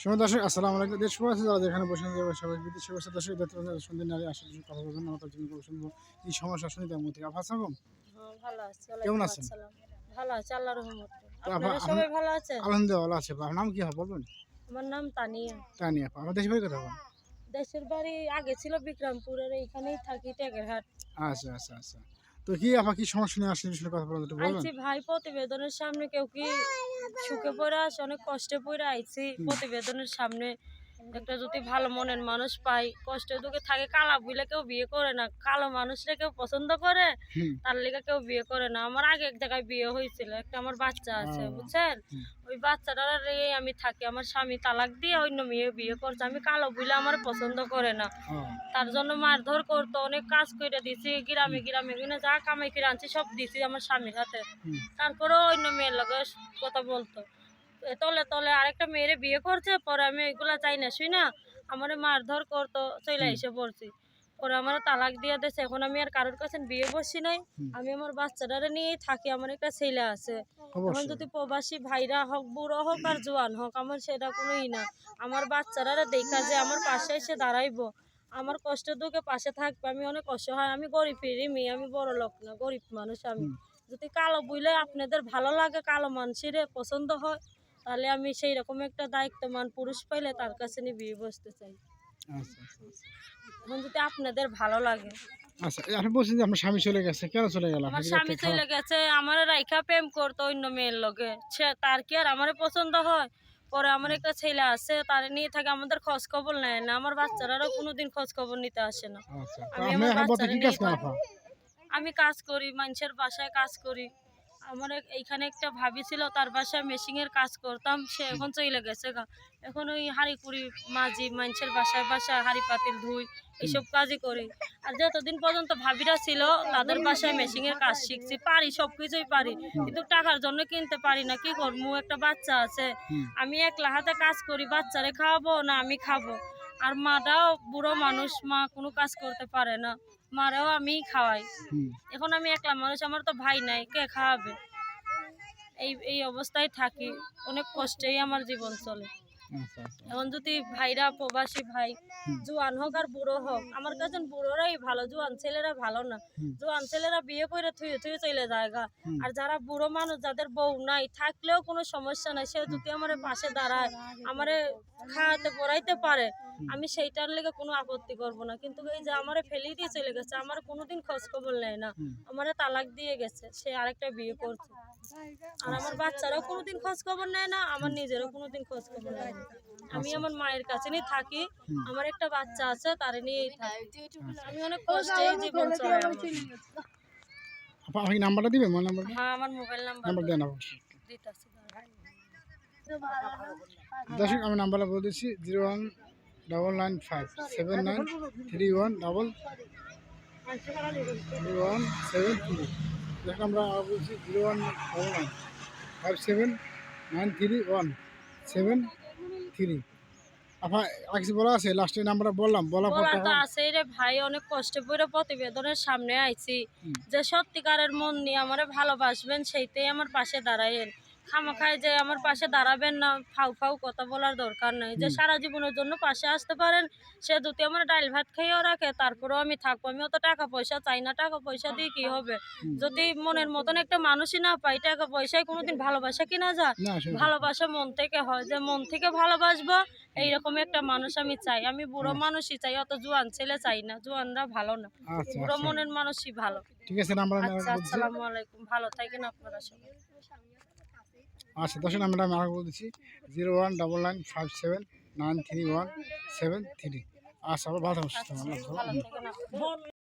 সময় দর্শক আসসালামু আলাইকুম। দেশ সবাই আছে যারা যেখানে বসে আছে সবাই বিদেশ সবাই দর্শক দেখতে পাচ্ছেন সুন্দর নারী আসলে কথা বলবেন আমরা তার জন্য কথা শুনব। এই সমস্যা শুনি তার মধ্যে আফা সালাম ভালো আছি কেমন আছেন? ভালো আছে আল্লাহর রহমতে। তো আপা- আপনারা সবাই ভালো আছেন? আলহামদুলিল্লাহ আছে আপনার নাম কি হয় বলবেন? আমার নাম তানিয়া। তাই নিয়ে আপা। আমার দেশ বাড়ি কথা বলেন দেশের বাড়ি আগে ছিল বিক্রমপুরের এইখানেই থাকি টেকেরহাট। আচ্ছা আচ্ছা আচ্ছা। তো কি আপা কি সমস্যা নিয়ে আসলে বিষয়ে কথা বলেন একটু আইছি ভাই প্রতিবেদনের সামনে কেউ কি সুখে পড়ে আসে অনেক কষ্টে পড়ে আইছি প্রতিবেদনের সামনে। একটা যদি ভালো মনের মানুষ পাই কষ্টে দুঃখে থাকে কালা বুইলে কেউ বিয়ে করে না। কালো মানুষরা কেউ পছন্দ করে তার লেগে কেউ বিয়ে করে না। আমার আগে এক জায়গায় বিয়ে হয়েছিল একটা আমার বাচ্চা আছে বুঝছেন? ওই বাচ্চাটার আমি থাকি আমার স্বামী তালাক দিয়ে অন্য মেয়ে বিয়ে করছে। আমি কালো বুইলে আমার পছন্দ করে না। তার জন্য মারধর করতো অনেক কাজ করে দিছি গ্রামে গ্রামে কিনে যা কামাই করে আনছি সব দিছি আমার স্বামীর হাতে। তারপরেও অন্য মেয়ের লগে কথা বলতো। তলে তলে আরেকটা মেয়েরে বিয়ে করছে পরে আমি ওইগুলা চাই না শুই না। আমার মারধর করতো চলে এসে পড়ছি। পরে আমার তালাক দিয়ে দিয়েছে এখন আমি আর কারোর কাছে বিয়ে বসছি নাই। আমি আমার বাচ্চাটারে নিয়েই থাকি আমার একটা ছেলে আছে। এখন যদি প্রবাসী ভাইরা হোক বুড়ো হোক আর জোয়ান হোক আমার সেটা কোনোই না। আমার বাচ্চারা দেখা যে আমার পাশে এসে দাঁড়াইবো। আমার কষ্ট দুঃখে পাশে থাকবে আমি অনেক অসহায় আমি গরিব ফিরি মেয়ে আমি বড় লোক না গরিব মানুষ আমি। যদি কালো বুঝলে আপনাদের ভালো লাগে কালো মানুষের পছন্দ হয় তাহলে আমি সেই রকম একটা দায়িত্বমান পুরুষ পাইলে তার কাছে নিয়ে বিয়ে বসতে চাই। আচ্ছা আচ্ছা আচ্ছা। এখন যদি আপনাদের ভালো লাগে। আচ্ছা আপনি বলছেন যে আপনার স্বামী চলে গেছে কেন চলে গেল? আমার কি স্বামী চলে গেছে আমার রাইখা প্রেম করতো অন্য মেয়ের লগে। সে তার কি আর আমার পছন্দ হয়? পরে আমার একটা ছেলে আছে তার নিয়ে থাকে আমাদের খোঁজ খবর নেয় না। আমার বাচ্চারাও কোনোদিন খোঁজ খবর নিতে আসে না। আমার বাচ্চারে আমি কাজ করি মানুষের বাসায় কাজ করি। আমার এইখানে একটা ভাবি ছিল তার বাসায় মেশিনের কাজ করতাম সে এখন চলে গেছে গা। এখন ওই হাঁড়ি কুড়ি মাঝি মানুষের বাসায় বাসায় হাঁড়ি পাতিল ধুই এইসব কাজই করি। আর যতদিন পর্যন্ত ভাবিরা ছিল তাদের বাসায় মেশিনের কাজ শিখছি পারি সব কিছুই পারি কিন্তু টাকার জন্য কিনতে পারি না কি করব? একটা বাচ্চা আছে আমি একলা হাতে কাজ করি বাচ্চারে খাওয়াবো না আমি খাব? আর মাটাও বুড়ো মানুষ মা কোনো কাজ করতে পারে না মারাও আমিই খাওয়াই। এখন আমি একলা মানুষ আমার তো ভাই নাই কে খাওয়াবে? এই এই অবস্থায় থাকি। অনেক কষ্টেই আমার জীবন চলে। এখন যদি ভাইরা প্রবাসী ভাই। জোয়ান হোক আর বুড়ো হোক আমার কাছে বুড়োরাই ভালো জোয়ান ছেলেরা ভালো না। জোয়ান ছেলেরা বিয়ে করে থুয়ে থুয়ে চলে যায় গা। আর যারা বুড়ো মানুষ যাদের বউ নাই থাকলেও কোনো সমস্যা নাই সে যদি আমার পাশে দাঁড়ায় আমারে খাওয়াতে পড়াইতে পারে আমি সেইটার লেগে কোনো আপত্তি করব না কিন্তু এই যে আমারে ফেলিয়ে দিয়ে চলে গেছে আমার কোনোদিন খোঁজ খবর নেয় না। আমারে তালাক দিয়ে গেছে সে আরেকটা বিয়ে করছে আর আমার বাচ্চারাও কোনোদিন খোঁজ খবর নেয় না আমার নিজেরও কোনোদিন খোঁজ খবর নেয় না আমি আমার মায়ের কাছে নিয়ে থাকি আমার একটা বাচ্চা আছে তারে নিয়েই থাকি। আমি অনেক কষ্টেই জীবন চলে আমার। আপা আপনি নাম্বারটা দিবেন মোবাইল নাম্বার হ্যাঁ আমার মোবাইল নাম্বার। নাম্বার দেন অবশ্যই দিতেছি। দর্শক আমি নাম্বারটা বলে দিচ্ছি zero one double nine five seven nine three one double three one seven three. দেখুন আমরা বলছি zero one double nine five seven nine three one seven three আপা আর বলা আছে? লাস্টের নাম্বারটা বললাম বলার বলা তো আছে রে ভাই অনেক কষ্ট পড়ে প্রতিবেদনের সামনে আইছি। যে সত্যিকারের মন নিয়ে আমারে ভালোবাসবেন সেইটাই আমার পাশে দাঁড়াইন খামাখায় যে আমার পাশে দাঁড়াবেন না ফাউ ফাউ কথা বলার দরকার নাই। যে সারা জীবনের জন্য পাশে আসতে পারেন সে যদি আমার ডাল ভাত খাইয়েও রাখে তারপরেও আমি থাকব। আমি অত টাকা পয়সা চাই না টাকা পয়সা দিয়ে কি হবে? যদি মনের মতন একটা মানুষই না পাই টাকা পয়সায় কোনোদিন ভালোবাসা কিনা যায়? ভালোবাসা মন থেকে হয়। যে মন থেকে ভালোবাসবো এইরকম একটা মানুষ আমি চাই। আমি বুড়ো মানুষই চাই অত জোয়ান ছেলে চাই না। জোয়ানরা ভালো না। আচ্ছা বুড়ো আচ্ছা মনের মানুষই ভালো। ঠিক আছে আচ্ছা আসসালামু আলাইকুম। ভালো থাকেন আপনারা সবাই। আচ্ছা নাম্বারটা আমি আরেকবার বলছি zero one double nine five seven nine three one seven three. আচ্ছা ভালো থাকুন